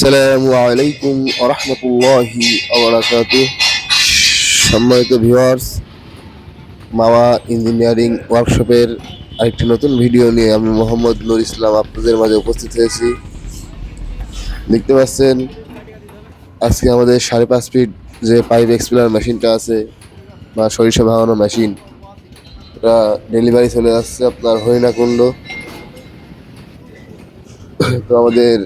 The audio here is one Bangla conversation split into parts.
আসসালামু আলাইকুম সম্মানিত ভিউয়ার্স মাওয়া ইঞ্জিনিয়ারিং ওয়ার্কশপের আরেকটি নতুন ভিডিও নিয়ে আমি মোহাম্মদ নুর ইসলাম আপনাদের মাঝে উপস্থিত হয়েছি। দেখতে পাচ্ছেন, আজকে আমাদের সাড়ে পাঁচ ফিট যে পাইপ এক্সপ্লেনার মেশিনটা আছে, বা সরিষা ভাঙানো মেশিন, এটা ডেলিভারি চলে আসছে আপনার হরিণাকুণ্ড। তো আমাদের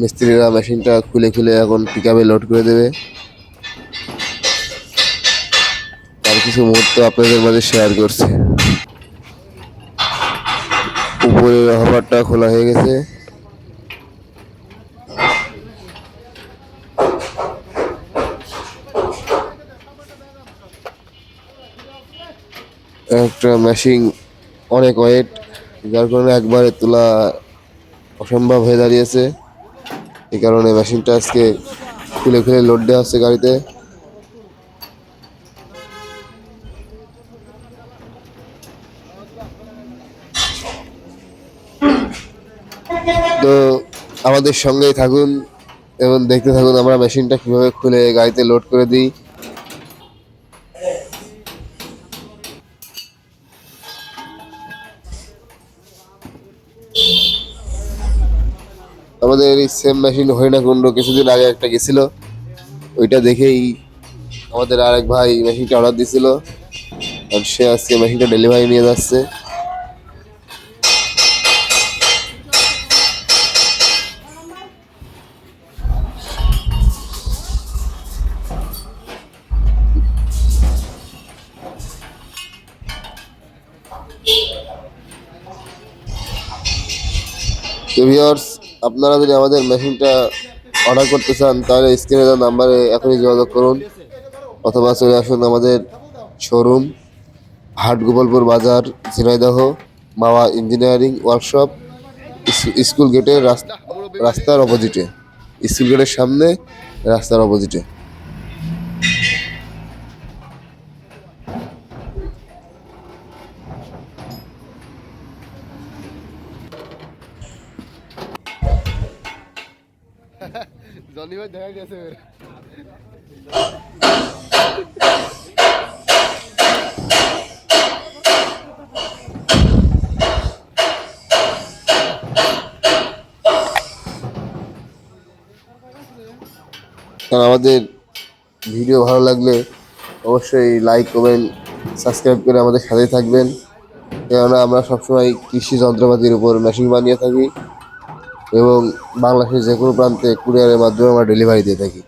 মিস্ত্রিরা মেশিনটা খুলে খুলে এখন পিকআপে লোড করে দেবে। তার কিছু মুহূর্ত আপনাদের মাঝে শেয়ার করছে। উপরে হবারটা খোলা হয়ে গেছে। একটা মেশিন অনেক ওয়েট যার কারণে একবারে তোলা অসম্ভব হয়ে দাঁড়িয়েছে। এই কারণে মেশিনটা আজকে খুলে খুলে লোড দেওয়া হচ্ছে গাড়িতে। তো আমাদের সঙ্গেই থাকুন এবং দেখতে থাকুন আমরা মেশিনটা কীভাবে খুলে গাড়িতে লোড করে দিই। আমাদের এই সেম মেশিন হরিণাকুণ্ড কিছুদিন আগে একটা গেছিল। ওইটা দেখেই আমাদের আরেক ভাই মেশিনটা অর্ডার দিছিল। আর সে আজকে মেশিনটা ডেলিভারি নিয়ে যাচ্ছে। ভিউয়ার্স আপনারা যদি আমাদের মেশিনটা অর্ডার করতে চান, তাহলে স্ক্রিনে দেওয়া নাম্বারে এখনই যোগাযোগ করুন। অথবা চলে আসুন আমাদের শোরুম হাট গোপালপুর বাজার, Jhenaidah, Mawa engineering workshop school গেটের রাস্তা, রাস্তার অপোজিটে স্কুল গেটের সামনে, রাস্তার অপোজিটে জনি ভাই দেখা গেছে আমাদের ভিডিও ভালো লাগলে অবশ্যই লাইক কমেন্ট সাবস্ক্রাইব করে আমাদের সাথেই থাকবেন। কেননা আমরা সবসময় কৃষি যন্ত্রপাতির উপর মেশিন বানিয়ে থাকি। এবং বাংলাদেশের যে কোনো প্রান্তে কুরিয়ারের মাধ্যমে আমরা ডেলিভারি দিয়ে থাকি।